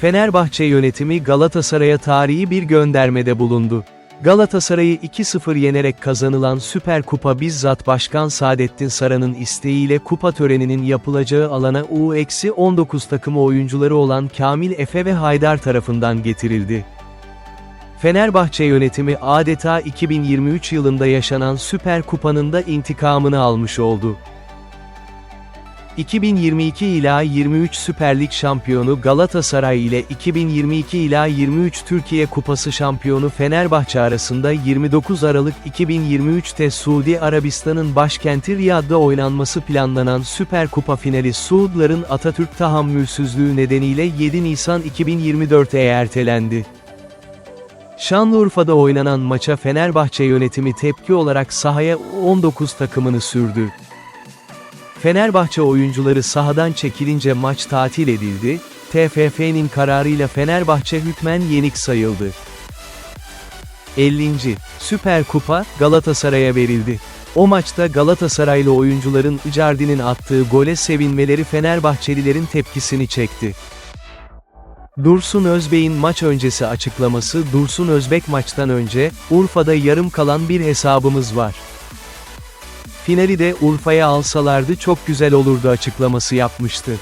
Fenerbahçe yönetimi Galatasaray'a tarihi bir göndermede bulundu. Galatasaray'ı 2-0 yenerek kazanılan Süper Kupa bizzat Başkan Saadettin Saran'ın isteğiyle kupa töreninin yapılacağı alana U-19 takımı oyuncuları olan Kamil Efe ve Haydar tarafından getirildi. Fenerbahçe yönetimi adeta 2023 yılında yaşanan Süper Kupa'nın da intikamını almış oldu. 2022 ila 23 Süper Lig şampiyonu Galatasaray ile 2022 ila 23 Türkiye Kupası şampiyonu Fenerbahçe arasında 29 Aralık 2023'te Suudi Arabistan'ın başkenti Riyad'da oynanması planlanan Süper Kupa finali Suudların Atatürk tahammülsüzlüğü nedeniyle 7 Nisan 2024'e ertelendi. Şanlıurfa'da oynanan maça Fenerbahçe yönetimi tepki olarak sahaya 19 takımını sürdü. Fenerbahçe oyuncuları sahadan çekilince maç tatil edildi, TFF'nin kararıyla Fenerbahçe hükmen yenik sayıldı. 50. Süper Kupa, Galatasaray'a verildi. O maçta Galatasaraylı oyuncuların Icardi'nin attığı gole sevinmeleri Fenerbahçelilerin tepkisini çekti. Dursun Özbek'in maç öncesi açıklaması Dursun Özbek maçtan önce, Urfa'da yarım kalan bir hesabımız var. Finali de Urfa'ya alsalardı çok güzel olurdu açıklaması yapmıştı.